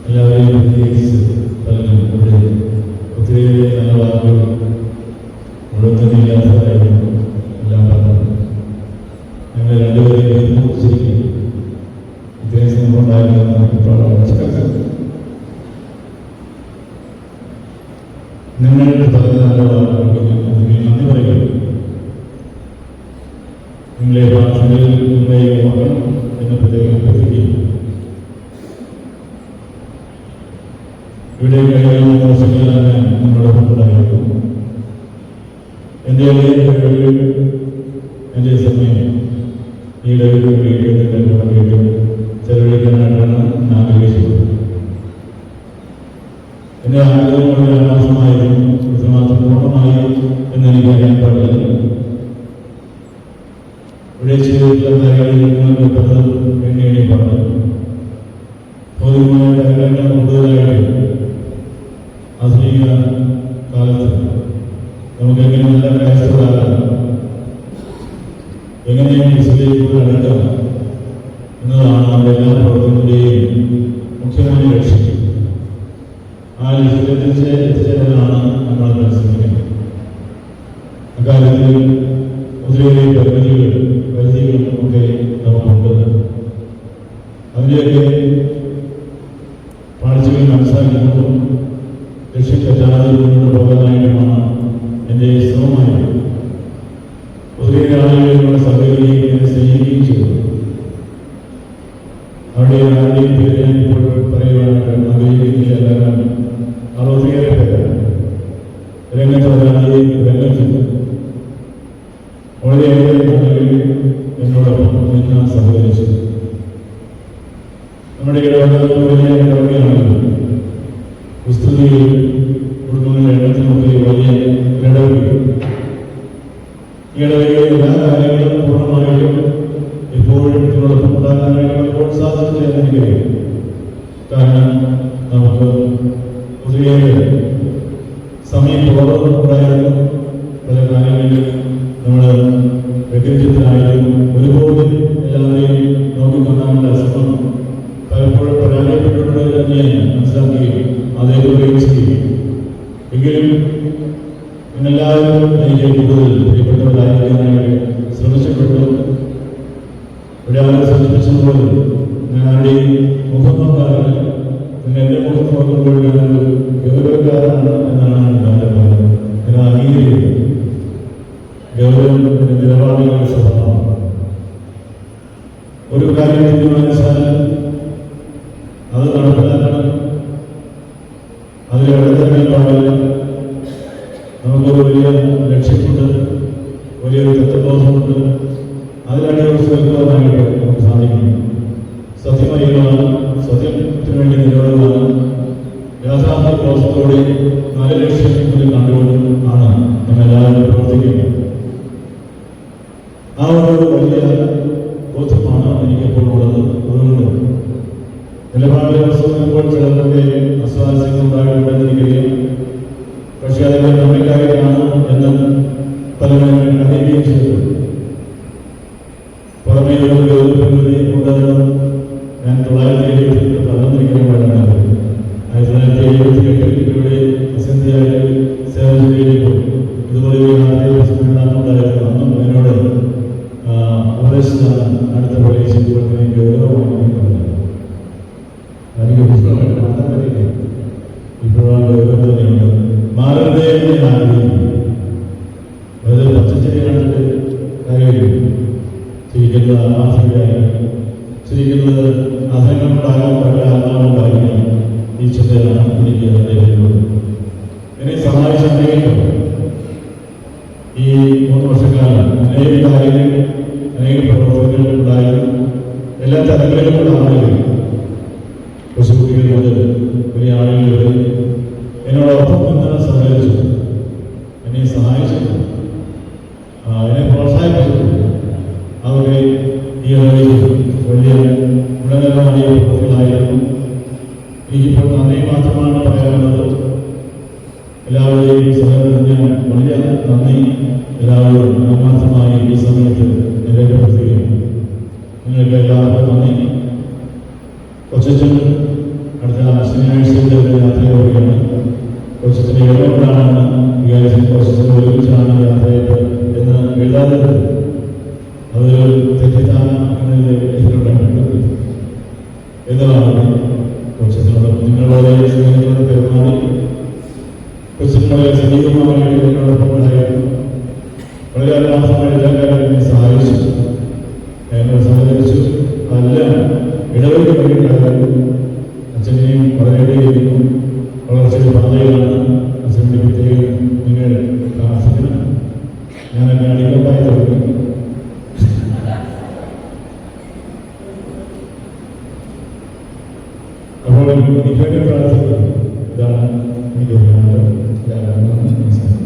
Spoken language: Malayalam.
എല്ലാവരെയും പ്രത്യേകിച്ച് പലരും ഇവിടെ ഒത്തിരിയേറെ നല്ല വാക്കുകൾ ഞങ്ങൾ രണ്ടുപേരെയും കുറിച്ചിരിക്കും ഇത്രയും പാടാൻ നിങ്ങൾ പറഞ്ഞ നല്ല വാക്കുകൾക്ക് ഞാൻ നന്ദി പറയുന്നു നിങ്ങളെ പ്രാർത്ഥനയിൽ നിങ്ങളെ മകൻ എന്ന പ്രത്യേകം അഭ്യർത്ഥിക്കുന്നു ഇവിടെ ഞാൻ നിങ്ങളോടൊപ്പം ഉണ്ടായിരുന്നു എന്റെ എന്റെ സമയം ഈ ചെലവഴിക്കാനായിട്ടാണ് ഞാൻ ആഗ്രഹിച്ചത് എന്റെ ആഗ്രഹം വളരെ ആവശ്യമായിരുന്നു ഇത്രമാത്രം പൂർണമായി എന്ന് എനിക്ക് അറിയാൻ പാടില്ല ഇവിടെ ചെയ്തിട്ടുള്ള കാര്യങ്ങളിൽ നിങ്ങൾക്ക് പലതും ഭൗതികമായ കാര്യങ്ങൾ കൂടുതലായിട്ട് ആധുനിക കാലത്ത് നമുക്ക് എങ്ങനെ നല്ല ക്രൈസ്തവരാകാം എങ്ങനെയാണ് ഇസ്ലിലേക്ക് അടുക്കാം എന്നതാണ് നമ്മുടെ എല്ലാ പ്രവർത്തനത്തിന്റെയും മുഖ്യമായ ലക്ഷ്യം. ആ ലക്ഷ്യത്തിൽ എത്തിച്ചേരാനാണ് നമ്മൾ പരിശ്രമിക്കുന്നത് അക്കാര്യത്തിൽ ഒത്തിരി പരിമിതികൾ പരിധികളും ഒക്കെ നമുക്കുണ്ട് അതിന്റെയൊക്കെ പാഴ്ചകൾ മനസ്സിലാക്കിക്കൊണ്ടും തെറ്റാതെ മുന്നോട്ട് പോകാനായിട്ടുമാണ് എന്റെ ശ്രമമായത്. ഒത്തിരിയേറെ ആളുകൾ എന്നോട് സഹകരിക്കുകയും എന്നെ സ്നേഹിക്കുകയും ചെയ്തു. പേര് ഞാൻ ഇപ്പോൾ പറയുവാനായിട്ട് ആഗ്രഹിക്കുന്നില്ല. കാരണം അറുപത്തിയേറെ പേരാണ്. രംഗത്ത് വരാതെ രംഗത്ത് വളരെയേറെ ആളുകൾ എന്നോടൊപ്പം നിന്ന് സഹകരിച്ചു നമ്മുടെ ഇടവക വലിയ ഇടവകയാണല്ലോ. പുസ്തകയിൽ കുടുംബങ്ങളുടെ എണ്ണത്തിനൊക്കെ വലിയ ഇടവകയിലെ എല്ലാ കാര്യങ്ങളും പൂർണമായും എപ്പോഴും ഇതിനോടൊപ്പം ഉണ്ടാകാനായിട്ട് ഇപ്പോൾ സാധിച്ചില്ല എന്ന് എനിക്കറിയാം കാരണം നമുക്ക് ഒത്തിരിയേറെ പല കാര്യങ്ങളിൽ നമ്മൾ വ്യക്തിത്വത്തിനായാലും ഒരുപോലെ എല്ലാവരെയും നോക്കിക്കാണാനുള്ള ശ്രമം പലപ്പോഴും പരാജയപ്പെട്ടിട്ടുണ്ട് എന്ന് മനസ്സിലാക്കുകയും അതേപോലെ ചെയ്യും എങ്കിലും എന്നെല്ലാവരും എനിക്ക് കൂടുതൽ പ്രിയപ്പെട്ടവരായിരിക്കാനായിട്ട് ശ്രമിച്ചപ്പെട്ടു ഒരാളെ സൂചിപ്പിച്ചതുപോലെ ഞാൻ ആരുടെയും മുഖം നോക്കാറില്ല നിങ്ങൾ എന്റെ മുഖം നോക്കുമ്പോൾ ഞാനൊരു ഗൗരവക്കാരാണ് എന്നാണ് ഞാൻ പറഞ്ഞത് ഞാൻ അംഗീകരിക്കുന്നത് ഗൗരവം എന്റെ നിലപാടുകളുടെ സ്വഭാവം. ഒരു കാര്യം തീരുമാനിച്ചാൽ അത് നടപ്പിലാക്കണം അതിൽ പാടില്ല നമുക്കൊരു വലിയ ലക്ഷ്യമുണ്ട് വലിയൊരു തത്വബോധമുണ്ട്. അതിനാണ് നിൽക്കുവാനായിട്ട് നമുക്ക് സാധിക്കും. സത്യമറിയുവാൻ സത്യത്തിന് വേണ്ടി നിലകൊള്ളുവാൻ യാഥാർത്ഥ്യ ബോധത്തോടെ നല്ല ലക്ഷ്യം മുന്നിൽ കണ്ടുകൊണ്ട് ആണ് നമ്മളെല്ലാവരും പ്രവർത്തിക്കുന്നത്. ആ ഒരു വലിയ ബോധ്യമാണ് എനിക്കിപ്പോൾ ഉള്ളത് അതുകൊണ്ട് ചിലർക്ക് അസ്വാരസ്യങ്ങൾ ഉണ്ടായിട്ടുണ്ടെന്ന് എനിക്കറിയാം പക്ഷേ അതിന്റെ നന്ദിക്കാരിയാണ് എന്ന് ചിരിക്കുന്നത് ആത്മാർത്ഥതയായി ചിരിക്കുന്നത് അധങ്ങളുണ്ടാകാൻ പല ആത്മാവുണ്ടായിരിക്കണം ഈ ചിന്തയാണ് എനിക്ക് അദ്ദേഹത്തിനോട്. എന്നെ സഹായിച്ചിട്ടുണ്ടെങ്കിൽ ഈ മൂന്ന് വർഷക്കാലം അനേക കാര്യങ്ങൾ അനേക പ്രവർത്തനങ്ങൾ ഉണ്ടായിരുന്നു. എല്ലാ തലങ്ങളിലുമുള്ള ആളുകൾ. കൊച്ചുകുട്ടികൾ മുതൽ വലിയ ആളുകൾ വരെ എന്നോടൊപ്പം നിന്ന് സഹകരിച്ചു എന്നെ സഹായിച്ചു എന്നെ പ്രോത്സാഹിപ്പിച്ചിട്ടുണ്ട്. അവരെ ഈ അളവിൽ വലിയ ഗുണകരമായ പ്രവൃത്തികളായിരുന്നു എനിക്കിപ്പോൾ നന്ദി മാത്രമാണ് പറയാനുള്ളത് എല്ലാവരുടെയും സഹകരണത്തിന് ഞാൻ വലിയ നന്ദി എല്ലാവരോടും ആത്മാർത്ഥമായി ഈ സമയത്ത് ഞാൻ രേഖപ്പെടുത്തുകയാണ് നിങ്ങൾക്ക് എല്ലാവർക്കും നന്ദി കൊച്ചച്ഛൻ അടുത്ത ശനിയാഴ്ച കൊച്ചത്തിന് ഇടപെടാണെന്ന് വിചാരിച്ച് കൊച്ചത്തിന് ഒരുമിച്ചാണ് യാത്രയത് എന്ന് എഴുതാറുണ്ട് നല്ല അച്ഛനെയും വളരെയധികം വളർച്ചയുടെ പാതയിലാണ്. Kalau lebih dari berarti dalam hidup anda dalam masa.